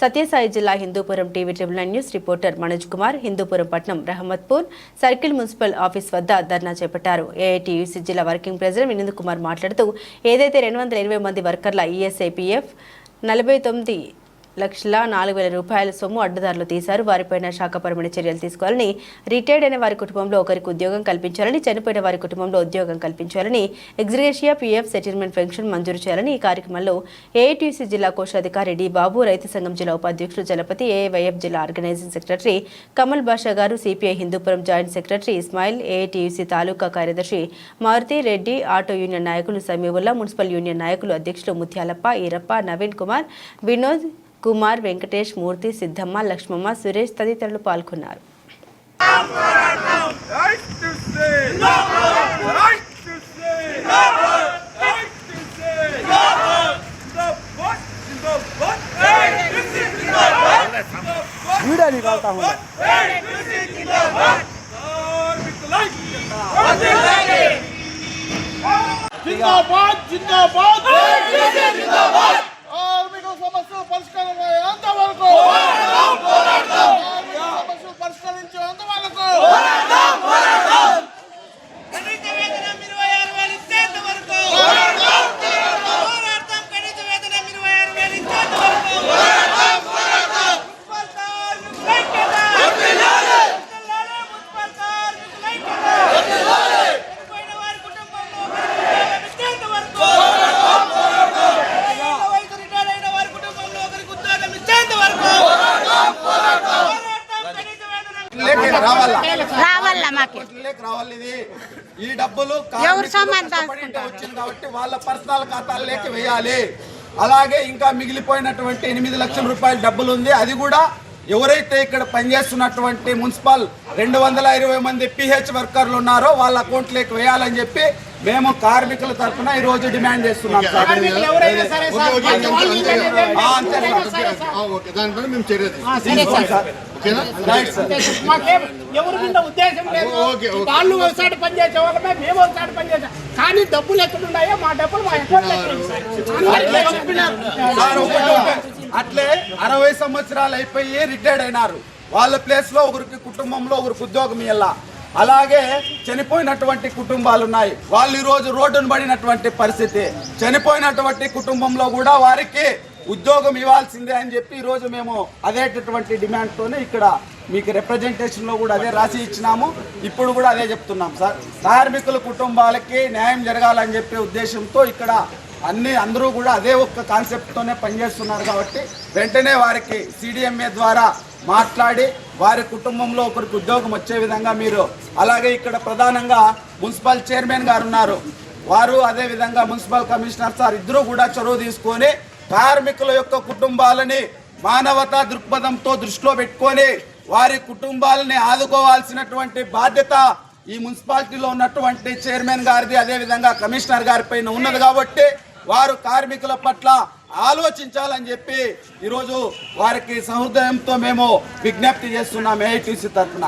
సత్యసాయి జిల్లా Hindupuram TV triple news reporter Manoj Kumar Hindupuram పట్నం Rahmatpur circle municipal office వద్ద ధర్నా చేపట్టారు. ఏఐటీయూసీ జిల్లా వర్కింగ్ ప్రెసిడెంట్ వినోద్ కుమార్ మాట్లాడుతూ ఏదైతే రెండు వందల ఇరవై మంది వర్కర్ల ఈఎస్ఐపీఎఫ్ నలభై తొమ్మిది లక్షల నాలుగు వేల రూపాయల సొమ్ము అడ్డదారులు తీశారు. వారిపైన శాఖపరమైన చర్యలు తీసుకోవాలని రిటైర్డ్ అయిన వారి కుటుంబంలో ఒకరికి ఉద్యోగం కల్పించాలని చనిపోయిన వారి కుటుంబంలో ఉద్యోగం కల్పించాలని ఎగ్జిగేషియా పీఎఫ్ సెటిల్మెంట్ పెన్షన్ మంజూరు చేయాలని ఈ కార్యక్రమంలో ఏఐటీసీ జిల్లా కోశాధికారి డి బాబు రైతు సంఘం జిల్లా ఉపాధ్యక్షుడు జలపతి ఏఐవైఎఫ్ జిల్లా ఆర్గనైజింగ్ సెక్రటరీ కమల్ బాషా గారు CPI Hindupuram joint secretary Ismail AITUC taluka కార్యదర్శి మారుతి రెడ్డి ఆటో యూనియన్ నాయకులు సమీవుల్లా మున్సిపల్ యూనియన్ నాయకులు అధ్యక్షులు ముత్యాలప్ప ఈరప్ప నవీన్ కుమార్ వినోద్ కుమార్ వెంకటేష్ మూర్తి సిద్ధమ్మ లక్ష్మమ్మ సురేష్ తదితరులు పాల్గొన్నారు Right to say. Right to say. Right to say. The হত্যা రావాలా? మాకు. ఈ డబ్బులు ఎవరు వచ్చింది కాబట్టి వాళ్ళ పర్సనల్ వేయాలి. అలాగే ఇంకా మిగిలిపోయినటువంటి ఎనిమిది లక్షల రూపాయల డబ్బులు ఉంది. అది కూడా ఎవరైతే ఇక్కడ పనిచేస్తున్నటువంటి మున్సిపల్ రెండు వందల ఇరవై మంది పిహెచ్ వర్కర్లు ఉన్నారో వాళ్ళ అకౌంట్లోకి వేయాలని చెప్పి మేము కార్మికుల తరఫున ఈ రోజు డిమాండ్ చేస్తున్నాం ఎవరి మీద ఉద్దేశం లేదు. వాళ్ళు ఒకసారి పనిచేసే వాళ్ళమే మేము ఒకసారి పనిచేసాం కానీ డబ్బులు ఎక్కడున్నాయో మా డబ్బులు మా అకౌంట్. అట్లే అరవై సంవత్సరాలు అయిపోయి రిటైర్డ్ అయినారు. వాళ్ళ ప్లేస్లో ఒకరికి కుటుంబంలో ఒకరికి ఉద్యోగం ఇవ్వాల అలాగే చనిపోయినటువంటి కుటుంబాలు ఉన్నాయి. వాళ్ళు ఈరోజు రోడ్డును పడినటువంటి పరిస్థితి. చనిపోయినటువంటి కుటుంబంలో కూడా వారికి ఉద్యోగం ఇవ్వాల్సిందే అని చెప్పి ఈరోజు రోజు మేము అదేటటువంటి డిమాండ్తోనే ఇక్కడ మీకు రిప్రజెంటేషన్లో కూడా అదే రాసి ఇచ్చినాము. ఇప్పుడు కూడా అదే చెప్తున్నాం సార్. కార్మికుల కుటుంబాలకి న్యాయం జరగాలని చెప్పే ఉద్దేశంతో ఇక్కడ అన్ని అందరూ కూడా అదే ఒక్క కాన్సెప్ట్తోనే పనిచేస్తున్నారు కాబట్టి వెంటనే వారికి సిడిఎంఏ ద్వారా మాట్లాడి వారి కుటుంబంలో ఒకరికి ఉద్యోగం వచ్చే విధంగా మీరు అలాగే ఇక్కడ ప్రధానంగా మున్సిపల్ చైర్మన్ గారు ఉన్నారు. వారు అదే విధంగా మున్సిపల్ కమిషనర్ సార్ ఇద్దరు కూడా చొరవ తీసుకొని కార్మికుల యొక్క కుటుంబాలని మానవతా దృక్పథంతో దృష్టిలో పెట్టుకొని వారి కుటుంబాలని ఆదుకోవాల్సినటువంటి బాధ్యత ఈ మున్సిపాలిటీలో ఉన్నటువంటి చైర్మన్ గారిది అదే విధంగా కమిషనర్ గారి పైన ఉన్నది కాబట్టి వారు కార్మికుల పట్ల ఆలోచించాలని చెప్పి ఈరోజు వారికి సహృదయంతో మేము విజ్ఞప్తి చేస్తున్నాం ఏఐటీసీ తరఫున.